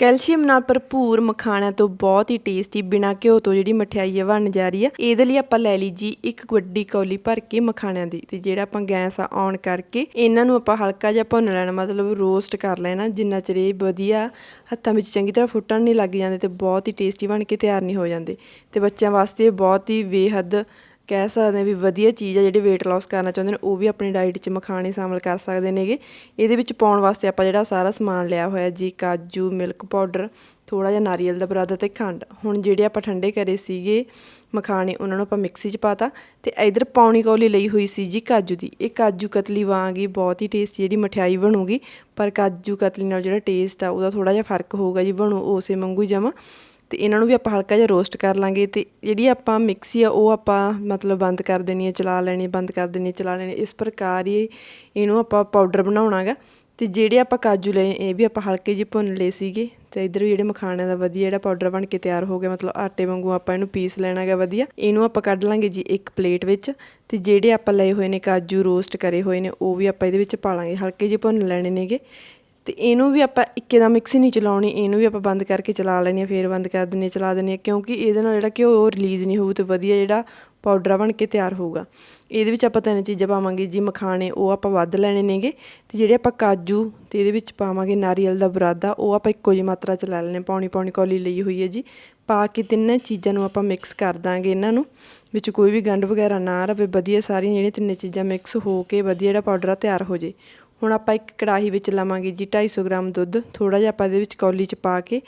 Calcium ਨਾਲ ਭਰਪੂਰ ਮਖਾਣਿਆਂ ਤੋਂ ਬਹੁਤ ਹੀ ਟੇਸਟੀ ਬਿਨਾ ਘਿਓ ਤੋਂ ਜਿਹੜੀ ਮਠਿਆਈ ਹੈ ਬਣਨ ਜਾ ਰਹੀ ਆ। ਇਹਦੇ ਲਈ ਆਪਾਂ ਲੈ ਲਈ ਜੀ ਇੱਕ ਵੱਡੀ ਕੌਲੀ ਭਰ ਕੇ ਮਖਾਣਿਆਂ ਦੀ ਤੇ ਜਿਹੜਾ ਆਪਾਂ ਗੈਸ ਆ ਔਨ ਕਰਕੇ ਇਹਨਾਂ ਨੂੰ ਆਪਾਂ ਹਲਕਾ ਜਿਹਾ ਭੁੰਨ ਲੈਣਾ, ਮਤਲਬ ਰੋਸਟ ਕਰ ਲੈਣਾ, ਜਿੰਨਾ ਚਿਰ ਇਹ ਵਧੀਆ ਹੱਥਾਂ ਵਿੱਚ ਚੰਗੀ ਤਰ੍ਹਾਂ ਫੁੱਟਣ ਨਹੀਂ ਲੱਗ ਜਾਂਦੇ ਤੇ ਬਹੁਤ ਹੀ ਟੇਸਟੀ ਬਣ ਕੇ ਤਿਆਰ ਨਹੀਂ ਹੋ ਜਾਂਦੇ। ਤੇ ਬੱਚਿਆਂ ਵਾਸਤੇ ਬਹੁਤ ਹੀ ਬੇਹੱਦ ਕਹਿ ਸਕਦੇ ਹਾਂ ਵੀ ਵਧੀਆ ਚੀਜ਼ ਆ ਜਿਹੜੇ weight loss ਕਰਨਾ ਚਾਹੁੰਦੇ ਨੇ, ਉਹ ਵੀ ਆਪਣੀ ਡਾਈਟ 'ਚ ਮਖਾਣੇ ਸ਼ਾਮਲ ਕਰ ਸਕਦੇ ਨੇਗੇ। ਇਹਦੇ ਵਿੱਚ ਪਾਉਣ ਵਾਸਤੇ ਆਪਾਂ ਜਿਹੜਾ ਸਾਰਾ ਸਮਾਨ ਲਿਆ ਹੋਇਆ ਜੀ, ਕਾਜੂ ਮਿਲਕ ਪਾਊਡਰ ਥੋੜਾ ਜਿਹਾ ਨਾਰੀਅਲ ਦਾ ਬਰਾਦਾ ਤੇ ਖੰਡ। ਹੁਣ ਜਿਹੜੇ ਆਪਾਂ ਠੰਡੇ ਕਰੇ ਸੀਗੇ ਮਖਾਣੇ, ਉਹਨਾਂ ਨੂੰ ਆਪਾਂ ਮਿਕਸੀ 'ਚ ਪਾਤਾ ਤੇ ਇਧਰ ਪੌਣੀ ਕੌਲੀ ਲਈ ਹੋਈ ਸੀ ਜੀ ਕਾਜੂ ਦੀ। ਇਹ ਕਾਜੂ ਕਤਲੀ ਵਾਂਗ ਹੀ ਬਹੁਤ ਹੀ ਟੇਸਟੀ ਜਿਹੜੀ ਮਠਿਆਈ ਬਣੂਗੀ, ਪਰ ਕਾਜੂ ਕਤਲੀ ਨਾਲ ਜਿਹੜਾ ਟੇਸਟ ਆ, ਉਹਦਾ ਥੋੜਾ ਜਿਹਾ ਫ਼ਰਕ ਹੋਊਗਾ ਜੀ ਬਣੂ ਉਸੇ ਵਾਂਗੂ ਜਮਾ। ਅਤੇ ਇਹਨਾਂ ਨੂੰ ਵੀ ਆਪਾਂ ਹਲਕਾ ਜਿਹਾ ਰੋਸਟ ਕਰ ਲਾਂਗੇ ਅਤੇ ਜਿਹੜੀ ਆਪਾਂ ਮਿਕਸੀ ਆ, ਉਹ ਆਪਾਂ ਮਤਲਬ ਬੰਦ ਕਰ ਦੇਣੀ ਹੈ ਚਲਾ ਲੈਣੀ ਹੈ ਬੰਦ ਕਰ ਦੇਣੀ ਹੈ ਚਲਾ ਲੈਣੀ ਹੈ। ਇਸ ਪ੍ਰਕਾਰ ਹੀ ਇਹਨੂੰ ਆਪਾਂ ਪਾਊਡਰ ਬਣਾਉਣਾਗਾ ਤੇ ਜਿਹੜੇ ਆਪਾਂ ਕਾਜੂ ਲਏ, ਇਹ ਵੀ ਆਪਾਂ ਹਲਕੇ ਜਿਹੇ ਭੁੰਨ ਲਏ ਸੀਗੇ ਤੇ ਇਧਰ ਵੀ ਜਿਹੜੇ ਮਖਾਣਿਆਂ ਦਾ ਵਧੀਆ ਜਿਹੜਾ ਪਾਊਡਰ ਬਣ ਕੇ ਤਿਆਰ ਹੋ ਗਿਆ, ਮਤਲਬ ਆਟੇ ਵਾਂਗੂ ਆਪਾਂ ਇਹਨੂੰ ਪੀਸ ਲੈਣਾਗਾ ਵਧੀਆ ਇਹਨੂੰ ਆਪਾਂ ਕੱਢ ਲਾਂਗੇ ਜੀ ਇੱਕ ਪਲੇਟ ਵਿੱਚ ਤੇ ਜਿਹੜੇ ਆਪਾਂ ਲਏ ਹੋਏ ਨੇ ਕਾਜੂ ਰੋਸਟ ਕਰੇ ਹੋਏ ਨੇ, ਉਹ ਵੀ ਆਪਾਂ ਇਹਦੇ ਵਿੱਚ ਪਾ ਲਾਂਗੇ ਹਲਕੇ ਜਿਹੇ ਭੁੰਨ ਲੈਣੇ ਨੇਗੇ ਤੇ ਇਹਨੂੰ ਵੀ ਆਪਾਂ ਇੱਕੇ ਦਾ ਮਿਕਸੀ ਨਹੀਂ ਚਲਾਉਣੀ, ਇਹਨੂੰ ਵੀ ਆਪਾਂ ਬੰਦ ਕਰਕੇ ਚਲਾ ਲੈਣੀ ਆ ਫੇਰ ਬੰਦ ਕਰ ਦਿੰਨੀ ਆ ਚਲਾ ਦਿੰਨੀ ਆ ਕਿਉਂਕਿ ਇਹਦੇ ਨਾਲ ਜਿਹੜਾ ਘਿਓ ਉਹ ਰਿਲੀਜ਼ ਨਹੀਂ ਹੋਊ ਤੇ ਵਧੀਆ ਜਿਹੜਾ ਪਾਊਡਰ ਬਣ ਕੇ ਤਿਆਰ ਹੋਊਗਾ। ਇਹਦੇ ਵਿੱਚ ਆਪਾਂ ਤਿੰਨ ਚੀਜ਼ਾਂ ਪਾਵਾਂਗੇ, ਜੀ ਮਖਾਣੇ, ਉਹ ਆਪਾਂ ਵੱਧ ਲੈਣੇ ਨੇਗੇ ਤੇ ਜਿਹੜੇ ਆਪਾਂ ਕਾਜੂ ਤੇ ਇਹਦੇ ਵਿੱਚ ਪਾਵਾਂਗੇ ਨਾਰੀਅਲ ਦਾ ਬਰਾਦਾ, ਉਹ ਆਪਾਂ ਇੱਕੋ ਜਿਹੀ ਮਾਤਰਾ ਚ ਲੈ ਲੈਣੇ ਪੌਣੀ ਪੌਣੀ ਕੌਲੀ ਲਈ ਹੋਈ ਹੈ ਜੀ। ਪਾ ਕੇ ਤਿੰਨੇ ਚੀਜ਼ਾਂ ਨੂੰ ਆਪਾਂ ਮਿਕਸ ਕਰ ਦਾਂਗੇ ਇਹਨਾਂ ਨੂੰ, ਵਿੱਚ ਕੋਈ ਵੀ ਗੰਢ ਵਗੈਰਾ ਨਾ ਰਵੇ, ਵਧੀਆ ਸਾਰੀਆਂ ਜਿਹੜੀਆਂ ਤਿੰਨੇ ਚੀਜ਼ਾਂ ਮਿਕਸ ਹੋ ਕੇ ਵਧੀਆ ਜਿਹੜਾ ਪਾਊਡਰ ਆ ਤਿਆਰ ਹੋ ਜੇ। ਹੁਣ ਆਪਾਂ ਇੱਕ ਕੜਾਹੀ ਵਿੱਚ ਲਵਾਂਗੇ ਜੀ 250 ਗ੍ਰਾਮ ਦੁੱਧ। ਥੋੜਾ ਜਿਹਾ ਆਪਾਂ ਇਹਦੇ ਵਿੱਚ ਕੌਲੀ ਚ ਪਾ ਕੇ,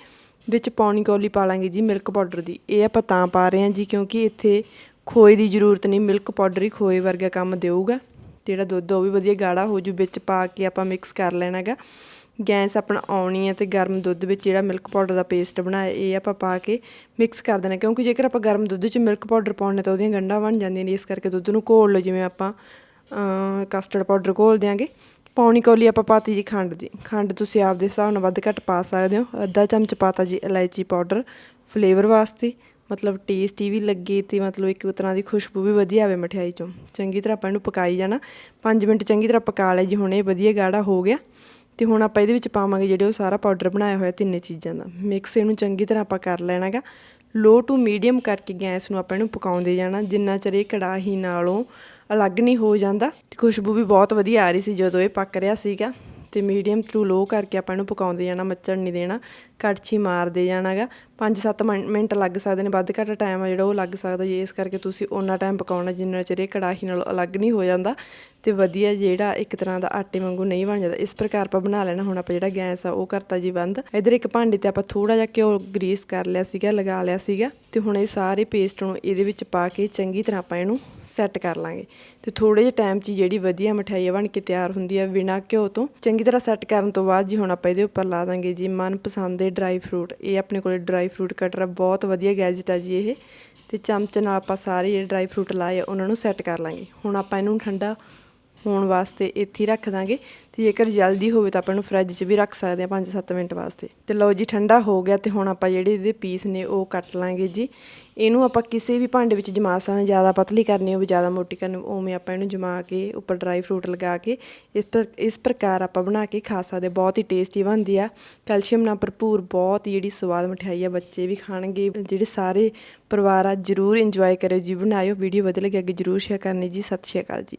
ਵਿੱਚ ਪੌਣੀ ਕੌਲੀ ਪਾ ਲਾਂਗੇ ਜੀ ਮਿਲਕ ਪਾਊਡਰ ਦੀ। ਇਹ ਆਪਾਂ ਤਾਂ ਪਾ ਰਹੇ ਹਾਂ ਜੀ, ਕਿਉਂਕਿ ਇੱਥੇ ਖੋਏ ਦੀ ਜ਼ਰੂਰਤ ਨਹੀਂ ਮਿਲਕ ਪਾਊਡਰ ਹੀ ਖੋਏ ਵਰਗਾ ਕੰਮ ਦੇਊਗਾ। ਜਿਹੜਾ ਦੁੱਧ ਉਹ ਵੀ ਵਧੀਆ ਗਾੜਾ ਹੋ ਜੂ, ਵਿੱਚ ਪਾ ਕੇ ਆਪਾਂ ਮਿਕਸ ਕਰ ਲੈਣਾਗਾ। ਗੈਸ ਆਪਣਾ ਆਉਣੀ ਹੈ ਤੇ ਗਰਮ ਦੁੱਧ ਵਿੱਚ ਜਿਹੜਾ ਮਿਲਕ ਪਾਊਡਰ ਦਾ ਪੇਸਟ ਬਣਾਇਆ, ਇਹ ਆਪਾਂ ਪਾ ਕੇ ਮਿਕਸ ਕਰ ਦੇਣਾ। ਕਿਉਂਕਿ ਜੇਕਰ ਆਪਾਂ ਗਰਮ ਦੁੱਧ 'ਚ ਮਿਲਕ ਪਾਊਡਰ ਪਾਉਣੇ ਤਾਂ ਉਹਦੀਆਂ ਗੰਢਾਂ ਬਣ ਜਾਂਦੀਆਂ ਨੇ, ਇਸ ਕਰਕੇ ਦੁੱਧ ਨੂੰ ਘੋਲ ਲਓ, ਜਿਵੇਂ ਆਪਾਂ ਕਸਟਰਡ ਪਾਊਡਰ ਘੋਲ ਦਿਆਂਗੇ। ਪੌਣੀ ਕੌਲੀ ਆਪਾਂ ਪਾਤੀ ਜੀ ਖੰਡ ਦੀ। ਖੰਡ ਤੁਸੀਂ ਆਪਦੇ ਹਿਸਾਬ ਨਾਲ ਵੱਧ ਘੱਟ ਪਾ ਸਕਦੇ ਹੋ। ਅੱਧਾ ਚਮਚ ਪਾਤਾ ਜੀ ਇਲਾਇਚੀ ਪਾਊਡਰ ਫਲੇਵਰ ਵਾਸਤੇ। ਮਤਲਬ ਟੇਸਟੀ ਵੀ ਲੱਗੇ ਤੇ ਮਤਲਬ ਇੱਕ ਤਰ੍ਹਾਂ ਦੀ ਖੁਸ਼ਬੂ ਵੀ ਵਧੀਆ ਆਵੇ ਮਠਿਆਈ ਚੋਂ। ਚੰਗੀ ਤਰ੍ਹਾਂ ਆਪਾਂ ਇਹਨੂੰ ਪਕਾਈ ਜਾਣਾ। 5 ਮਿੰਟ ਚੰਗੀ ਤਰ੍ਹਾਂ ਪਕਾ ਲਿਆ ਜੀ। ਹੁਣ ਇਹ ਵਧੀਆ ਗਾੜਾ ਹੋ ਗਿਆ। ਤੇ ਹੁਣ ਆਪਾਂ ਇਹਦੇ ਵਿੱਚ ਪਾਵਾਂਗੇ ਜਿਹੜੇ ਉਹ ਸਾਰਾ ਪਾਊਡਰ ਬਣਾਇਆ ਹੋਇਆ ਤਿੰਨੇ ਚੀਜ਼ਾਂ ਦਾ। ਮਿਕਸ ਇਹਨੂੰ ਚੰਗੀ ਤਰ੍ਹਾਂ ਆਪਾਂ ਕਰ ਲੈਣਾਗਾ। ਲੋ ਟੂ ਮੀਡੀਅਮ ਕਰਕੇ ਗੈਸ ਨੂੰ ਆਪਾਂ ਇਹਨੂੰ ਪਕਾਉਂਦੇ ਜਾਣਾ। ਜਿੰਨਾ ਚਿਰ ਇਹ ਕੜਾਹੀ ਨਾਲੋਂ ਅਲੱਗ ਨਹੀਂ ਹੋ ਜਾਂਦਾ। ਤੇ ਖੁਸ਼ਬੂ ਵੀ ਬਹੁਤ ਵਧੀਆ ਆ ਰਹੀ ਸੀ ਜਦੋਂ ਇਹ ਪੱਕ ਰਿਹਾ ਸੀਗਾ। ਤੇ ਮੀਡੀਅਮ ਟੂ ਲੋ ਕਰਕੇ ਆਪਾਂ ਇਹਨੂੰ ਪਕਾਉਂਦੇ ਜਾਣਾ ਮੱਚਣ ਨਹੀਂ ਦੇਣਾ। ਕੜਛੀ ਮਾਰਦੇ ਜਾਣਾਗਾ 5-7 ਮਿੰਟ ਲੱਗ ਸਕਦੇ ਨੇ, ਵੱਧ ਘੱਟ ਟਾਈਮ ਆ ਜਿਹੜਾ ਉਹ ਲੱਗ ਸਕਦਾ। ਜੀ ਇਸ ਕਰਕੇ ਤੁਸੀਂ ਓਨਾ ਟਾਈਮ ਪਕਾਉਣਾ ਜਿੰਨਾ ਚਿਰ ਇਹ ਕੜਾਹੀ ਨਾਲੋਂ ਅਲੱਗ ਨਹੀਂ ਹੋ ਜਾਂਦਾ ਤੇ ਵਧੀਆ ਜਿਹੜਾ ਇੱਕ ਤਰ੍ਹਾਂ ਦਾ ਆਟੇ ਵਾਂਗੂ ਨਹੀਂ ਬਣ ਜਾਂਦਾ। ਇਸ ਪ੍ਰਕਾਰ ਆਪਾਂ ਬਣਾ ਲੈਣਾ। ਹੁਣ ਆਪਾਂ ਜਿਹੜਾ ਗੈਸ ਆ, ਉਹ ਕਰਤਾ ਜੀ ਬੰਦ। ਇਧਰ ਇੱਕ ਭਾਂਡੇ ਤੇ ਆਪਾਂ ਥੋੜਾ ਜਿਹਾ ਘਿਓ ਗਰੀਸ ਕਰ ਲਿਆ ਸੀਗਾ, ਲਗਾ ਲਿਆ ਸੀਗਾ ਤੇ ਹੁਣ ਇਹ ਸਾਰੇ ਪੇਸਟ ਨੂੰ ਇਹਦੇ ਵਿੱਚ ਪਾ ਕੇ ਚੰਗੀ ਤਰ੍ਹਾਂ ਆਪਾਂ ਇਹਨੂੰ ਸੈੱਟ ਕਰ ਲਾਂਗੇ। ਤੇ ਥੋੜੇ ਜਿਹੇ ਟਾਈਮ 'ਚ ਜਿਹੜੀ ਵਧੀਆ ਮਠਿਆਈ ਬਣ ਕੇ ਤਿਆਰ ਹੁੰਦੀ ਆ ਬਿਨਾਂ ਘਿਓ ਤੋਂ। ਚੰਗੀ ਤਰ੍ਹਾਂ ਸੈੱਟ ਕਰਨ ਤੋਂ ਬਾਅਦ ਜੀ ਹੁਣ ਆਪਾਂ ਇਹਦੇ ਉੱਪਰ ਲਾ ਦਾਂਗੇ ਜੀ ਮਨਪਸੰਦ ਦੇ ਡਰਾਈ ਫਰੂਟ ਇਹ ਆਪਣੇ ਕੋਲੇ ਡਰਾਈ ਫਰੂਟ ਕਟਰ ਬਹੁਤ ਵਧੀਆ ਗੈਜਟ ਆ ਜੀ ਇਹ। ਤੇ ਚਮਚ ਨਾਲ ਆਪਾਂ ਸਾਰੇ ਜਿਹੜੇ ਡਰਾਈ ਫਰੂਟ ਲਾਏ ਆ, ਉਹਨਾਂ ਨੂੰ ਸੈੱਟ ਕਰ ਲਾਂਗੇ। ਹੁਣ ਆਪਾਂ ਇਹਨੂੰ ਠੰਡਾ ਹੋਣ ਵਾਸਤੇ ਇੱਥੇ ਹੀ ਰੱਖ ਦਾਂਗੇ। ਤੇ ਜੇਕਰ ਜਲਦੀ ਹੋਵੇ ਤਾਂ ਆਪਾਂ ਇਹਨੂੰ ਫਰਿੱਜ 'ਚ ਵੀ ਰੱਖ ਸਕਦੇ ਆ 5-7 ਮਿੰਟ ਵਾਸਤੇ। ਤੇ ਲਓ ਜੀ, ਠੰਡਾ ਹੋ ਗਿਆ ਤੇ ਹੁਣ ਆਪਾਂ ਜਿਹੜੇ ਇਹਦੇ ਪੀਸ ਨੇ ਉਹ ਕੱਟ ਲਾਂਗੇ ਜੀ। ਇਹਨੂੰ ਆਪਾਂ ਕਿਸੇ ਵੀ ਭਾਂਡੇ ਵਿੱਚ ਜਮਾ ਸਕਦੇ ਜ਼ਿਆਦਾ ਪਤਲੀ ਕਰਨੀ ਹੋਵੇ, ਜ਼ਿਆਦਾ ਮੋਟੀ ਕਰਨੀ ਉਵੇਂ ਆਪਾਂ ਇਹਨੂੰ ਜਮਾ ਕੇ ਉੱਪਰ ਡਰਾਈ ਫਰੂਟ ਲਗਾ ਕੇ ਇਸ ਪਰ, ਇਸ ਪ੍ਰਕਾਰ ਆਪਾਂ ਬਣਾ ਕੇ ਖਾ ਸਕਦੇ ਬਹੁਤ ਹੀ ਟੇਸਟੀ ਬਣਦੀ ਆ। ਕੈਲਸ਼ੀਅਮ ਨਾਲ ਭਰਪੂਰ ਬਹੁਤ ਜਿਹੜੀ ਸਵਾਦ ਮਠਿਆਈ ਆ, ਬੱਚੇ ਵੀ ਖਾਣਗੇ। ਜਿਹੜੇ ਸਾਰੇ ਪਰਿਵਾਰ ਆ, ਜਰੂਰ ਇੰਜੋਏ ਕਰਿਓ ਜੀ। ਬਣਾਇਓ। ਵੀਡੀਓ ਵਧੀਆ ਲੱਗੇ ਅੱਗੇ ਜਰੂਰ ਸ਼ੇਅਰ ਕਰਨੀ ਜੀ। ਸਤਿ ਸ਼੍ਰੀ ਅਕਾਲ ਜੀ।